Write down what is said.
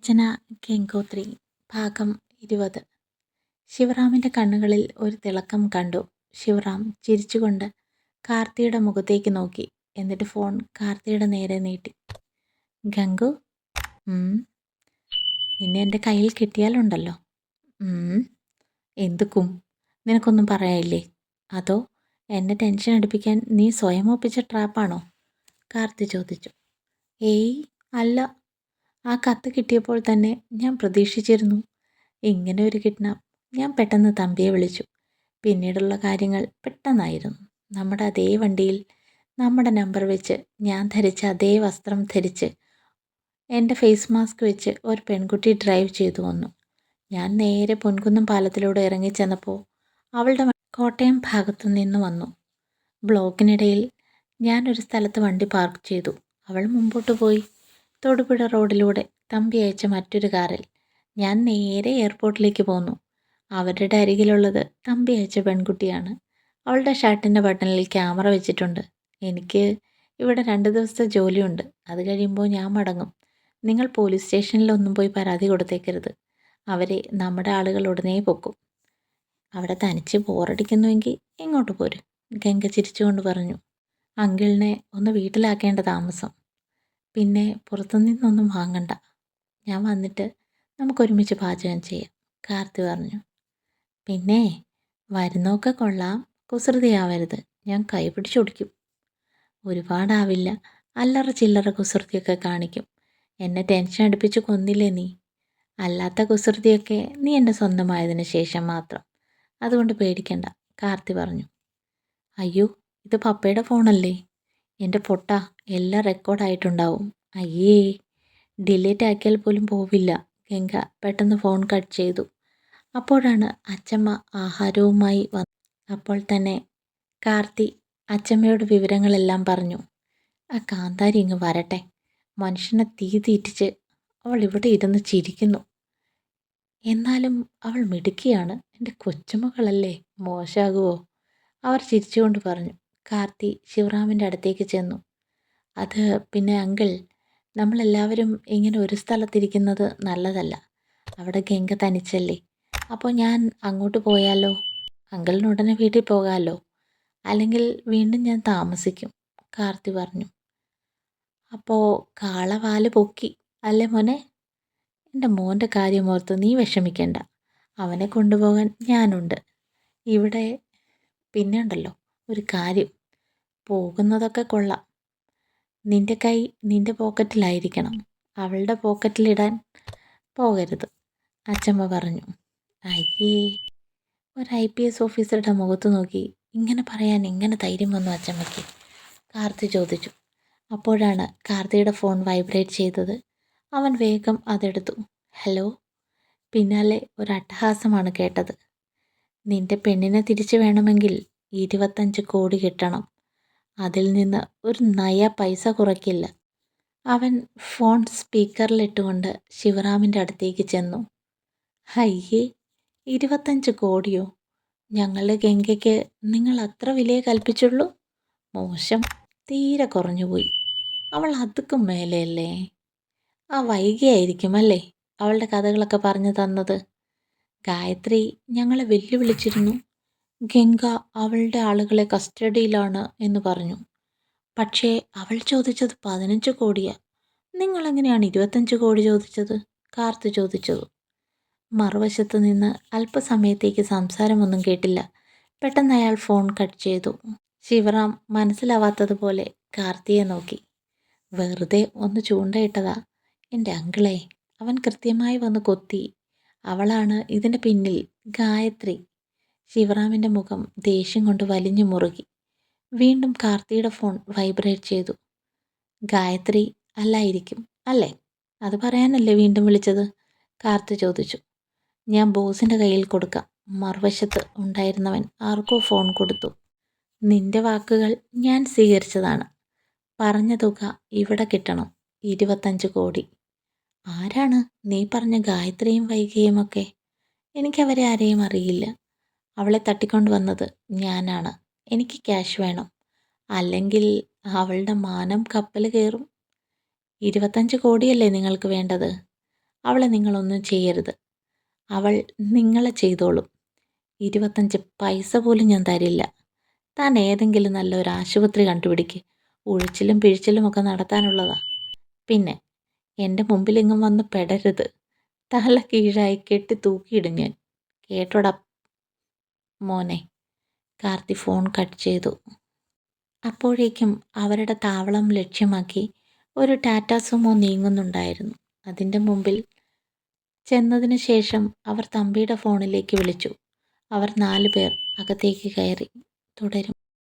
രചന ഗംഗോത്രി ഭാഗം ഇരുപത്. ശിവറാമിന്റെ കണ്ണുകളിൽ ഒരു തിളക്കം കണ്ടു. ശിവറാം ചിരിച്ചുകൊണ്ട് കാർത്തിയുടെ മുഖത്തേക്ക് നോക്കി. എന്നിട്ട് ഫോൺ കാർത്തിയുടെ നേരെ നീട്ടി. ഗംഗു. നിന്നെ എന്റെ കയ്യിൽ കിട്ടിയാലുണ്ടല്ലോ. എന്തുക്കും? നിനക്കൊന്നും പറയാനില്ലേ? അതോ എന്നെ ടെൻഷൻ അടുപ്പിക്കാൻ നീ സ്വയം ഒപ്പിച്ച ട്രാപ്പാണോ? കാർത്തി ചോദിച്ചു. ഏയ് അല്ല ആ കത്ത് കിട്ടിയപ്പോൾ തന്നെ ഞാൻ പ്രതീക്ഷിച്ചിരുന്നു. ഇങ്ങനെ ഒരു കിഡ്നാപ്പ്. ഞാൻ പെട്ടെന്ന് തമ്പിയെ വിളിച്ചു. പിന്നീടുള്ള കാര്യങ്ങൾ പെട്ടെന്നായിരുന്നു. നമ്മുടെ അതേ വണ്ടിയിൽ നമ്മുടെ നമ്പർ വെച്ച് ഞാൻ ധരിച്ച അതേ വസ്ത്രം ധരിച്ച് എന്റെ ഫേസ് മാസ്ക് വെച്ച് ഒരു പെൺകുട്ടി ഡ്രൈവ് ചെയ്തു വന്നു. ഞാൻ നേരെ പൊൻകുന്നം പാലത്തിലൂടെ ഇറങ്ങിച്ചെന്നപ്പോൾ അവളുടെ കോട്ടയം ഭാഗത്തു നിന്ന് വന്നു. ബ്ലോക്കിനിടയിൽ ഞാനൊരു സ്ഥലത്ത് വണ്ടി പാർക്ക് ചെയ്തു. അവൾ മുമ്പോട്ട് പോയി. തൊടുപുഴ റോഡിലൂടെ തമ്പി അയച്ച മറ്റൊരു കാറിൽ ഞാൻ നേരെ എയർപോർട്ടിലേക്ക് പോന്നു. അവരുടെ അരികിലുള്ളത് തമ്പി അയച്ച പെൺകുട്ടിയാണ്. അവളുടെ ഷർട്ടിന്റെ ബട്ടണിൽ ക്യാമറ വെച്ചിട്ടുണ്ട്. എനിക്ക് ഇവിടെ രണ്ട് ദിവസത്തെ ജോലിയുണ്ട്. അത് കഴിയുമ്പോൾ ഞാൻ മടങ്ങും. നിങ്ങൾ പോലീസ് സ്റ്റേഷനിലൊന്നും പോയി പരാതി കൊടുത്തേക്കരുത്. അവരെ നമ്മുടെ ആളുകൾ ഉടനെ പൊക്കും. അവിടെ തനിച്ച് ബോറടിക്കുന്നുവെങ്കിൽ ഇങ്ങോട്ട് പോരും? ഗംഗ ചിരിച്ചുകൊണ്ട് പറഞ്ഞു. അങ്കിളിനെ ഒന്ന് വീട്ടിലാക്കേണ്ട താമസം. പിന്നെ പുറത്തു നിന്നൊന്നും വാങ്ങണ്ട. ഞാൻ വന്നിട്ട് നമുക്കൊരുമിച്ച് പാചകം ചെയ്യാം കാർത്തി പറഞ്ഞു. പിന്നെ വരുന്നൊക്കെ കൊള്ളാം. കുസൃതിയാവരുത്. ഞാൻ കൈ പിടിച്ചൊടിക്കും ഒരുപാടാവില്ല. അല്ലറ ചില്ലറ കുസൃതിയൊക്കെ കാണിക്കും. എന്നെ ടെൻഷൻ അടുപ്പിച്ച് കൊന്നില്ലേ നീ? അല്ലാത്ത കുസൃതിയൊക്കെ നീ എന്റെ സ്വന്തമായതിന് ശേഷം മാത്രം. അതുകൊണ്ട് പേടിക്കണ്ട കാർത്തി പറഞ്ഞു. അയ്യോ ഇത് പപ്പയുടെ ഫോണല്ലേ? എന്റെ പൊട്ട എല്ലാം റെക്കോർഡായിട്ടുണ്ടാവും അയ്യേ ഡിലീറ്റ് ആക്കിയാൽ പോലും പോവില്ല. ഗംഗ പെട്ടെന്ന് ഫോൺ കട്ട് ചെയ്തു. അപ്പോഴാണ് അച്ചമ്മ ആഹാരവുമായി വന്നത്. അപ്പോൾ തന്നെ കാർത്തി അച്ചമ്മയോട് വിവരങ്ങളെല്ലാം പറഞ്ഞു. ആ കാന്താരി ഇങ്ങ് വരട്ടെ. മനുഷ്യനെ തീ തീറ്റിച്ച് അവൾ ഇവിടെ ഇരുന്ന് ചിരിക്കുന്നു. എന്നാലും അവൾ മിടുക്കിയാണ്. എന്റെ കൊച്ചുമകളല്ലേ മോശമാകുമോ അവർ ചിരിച്ചുകൊണ്ട് പറഞ്ഞു. കാർത്തി ശിവറാമിന്റെ അടുത്തേക്ക് ചെന്നു. അത് പിന്നെ അങ്കിൾ നമ്മളെല്ലാവരും ഇങ്ങനെ ഒരു സ്ഥലത്തിരിക്കുന്നത് നല്ലതല്ല. അവിടെ ഗംഗ തനിച്ചല്ലേ. അപ്പോൾ ഞാൻ അങ്ങോട്ട് പോയാലോ? അങ്കിളിന് ഉടനെ വീട്ടിൽ പോകാമല്ലോ അല്ലെങ്കിൽ വീണ്ടും ഞാൻ താമസിക്കും കാർത്തി പറഞ്ഞു. അപ്പോൾ കാളവാൽ പൊക്കി അല്ലേ മോനെ? എന്റെ മോന്റെ കാര്യം ഓർത്ത് നീ വിഷമിക്കണ്ട. അവനെ കൊണ്ടുപോകാൻ ഞാനുണ്ട്. ഇവിടെ പിന്നെ ഉണ്ടല്ലോ. ഒരു കാര്യം. പോകുന്നതൊക്കെ കൊള്ളാം. നിന്റെ കൈ നിന്റെ പോക്കറ്റിലായിരിക്കണം. അവളുടെ പോക്കറ്റിലിടാൻ പോകരുത്. അച്ചമ്മ പറഞ്ഞു. അയ്യേ. ഒരു ഐ പി എസ് ഓഫീസറുടെ മുഖത്ത് നോക്കി ഇങ്ങനെ പറയാൻ എങ്ങനെ ധൈര്യം വന്നു അച്ചമ്മയ്ക്ക്. കാർത്തി ചോദിച്ചു. അപ്പോഴാണ് കാർത്തിയുടെ ഫോൺ വൈബ്രേറ്റ് ചെയ്തത്. അവൻ വേഗം അതെടുത്തു. ഹലോ. പിന്നാലെ ഒരു അട്ടഹാസമാണ് കേട്ടത്. നിന്റെ പെണ്ണിനെ തിരിച്ചു വേണമെങ്കിൽ ഇരുപത്തഞ്ച് കോടി കിട്ടണം. അതിൽ നിന്ന് ഒരു നയ പൈസ കുറയ്ക്കില്ല. അവൻ ഫോൺ സ്പീക്കറിലിട്ടുകൊണ്ട് ശിവറാമിന്റെ അടുത്തേക്ക് ചെന്നു. ഹയ്യേ ഇരുപത്തഞ്ച് കോടിയോ? ഞങ്ങളുടെ ഗംഗയ്ക്ക് നിങ്ങൾ അത്ര വിലയെ കൽപ്പിച്ചുള്ളൂ? മോശം. തീരെ കുറഞ്ഞുപോയി അവൾ അതുക്കും മേലെയല്ലേ? ആ വൈകിയായിരിക്കും അല്ലേ അവളുടെ കഥകളൊക്കെ പറഞ്ഞു തന്നത്? ഗായത്രി ഞങ്ങളെ വെല്ലുവിളിച്ചിരുന്നു. ഗംഗ അവളുടെ ആളുകളെ കസ്റ്റഡിയിലാണ് എന്ന് പറഞ്ഞു. പക്ഷേ അവൾ ചോദിച്ചത് പതിനഞ്ച് കോടിയാ. നിങ്ങളെങ്ങനെയാണ് ഇരുപത്തഞ്ച് കോടി ചോദിച്ചത്? കാർത്ത് ചോദിച്ചത്. മറുവശത്ത് നിന്ന് അല്പസമയത്തേക്ക് സംസാരമൊന്നും കേട്ടില്ല. പെട്ടെന്ന് അയാൾ ഫോൺ കട്ട് ചെയ്തു. ശിവറാം മനസ്സിലാവാത്തതുപോലെ കാർത്തിയെ നോക്കി. വെറുതെ ഒന്ന് ചൂണ്ടയിട്ടതാ. എന്റെ അങ്കിളെ അവൻ കൃത്യമായി വന്ന് കൊത്തി. അവളാണ് ഇതിന്റെ പിന്നിൽ ഗായത്രി. ശിവറാമിന്റെ മുഖം ദേഷ്യം കൊണ്ട് വലിഞ്ഞു മുറുകി. വീണ്ടും കാർത്തിയുടെ ഫോൺ വൈബ്രേറ്റ് ചെയ്തു. ഗായത്രി അല്ലായിരിക്കും അല്ലേ? അത് പറയാനല്ലേ വീണ്ടും വിളിച്ചത്? കാർത്തി ചോദിച്ചു. ഞാൻ ബോസിന്റെ കയ്യിൽ കൊടുക്കാം. മറുവശത്ത് ഉണ്ടായിരുന്നവൻ ആർക്കോ ഫോൺ കൊടുത്തു. നിന്റെ വാക്കുകൾ ഞാൻ സ്വീകരിച്ചതാണ്. പറഞ്ഞ തുക ഇവിടെ കിട്ടണം. ഇരുപത്തഞ്ച് കോടി. ആരാണ് നീ പറഞ്ഞ ഗായത്രിയും വൈകിയുമൊക്കെ എനിക്കവരെ ആരെയും അറിയില്ല. അവളെ തട്ടിക്കൊണ്ട് വന്നത് ഞാനാണ്. എനിക്ക് ക്യാഷ് വേണം. അല്ലെങ്കിൽ അവളുടെ മാനം കപ്പൽ കയറും. ഇരുപത്തഞ്ച് കോടിയല്ലേ നിങ്ങൾക്ക് വേണ്ടത്? അവളെ നിങ്ങളൊന്നും ചെയ്യരുത്. അവൾ നിങ്ങളെ ചെയ്തോളും. ഇരുപത്തഞ്ച് പൈസ പോലും ഞാൻ തരില്ല. താൻ ഏതെങ്കിലും നല്ലൊരു ആശുപത്രി കണ്ടുപിടിക്ക്. ഉഴിച്ചിലും പിഴിച്ചിലും ഒക്കെ നടത്താനുള്ളതാ. പിന്നെ എന്റെ മുമ്പിലെങ്ങും വന്ന് പെടരുത്. തല കീഴായി കെട്ടി തൂക്കിയിടും ഞാൻ. കേട്ടോടാ മോനെ കാർത്തി ഫോൺ കട്ട് ചെയ്തു. അപ്പോഴേക്കും അവരുടെ താവളം ലക്ഷ്യമാക്കി ഒരു ടാറ്റ സുമോ നീങ്ങുന്നുണ്ടായിരുന്നു. അതിന്റെ മുമ്പിൽ ചെന്നതിന് ശേഷം അവർ തമ്പിയുടെ ഫോണിലേക്ക് വിളിച്ചു. അവർ നാല് പേർ അകത്തേക്ക് കയറി തുടരും.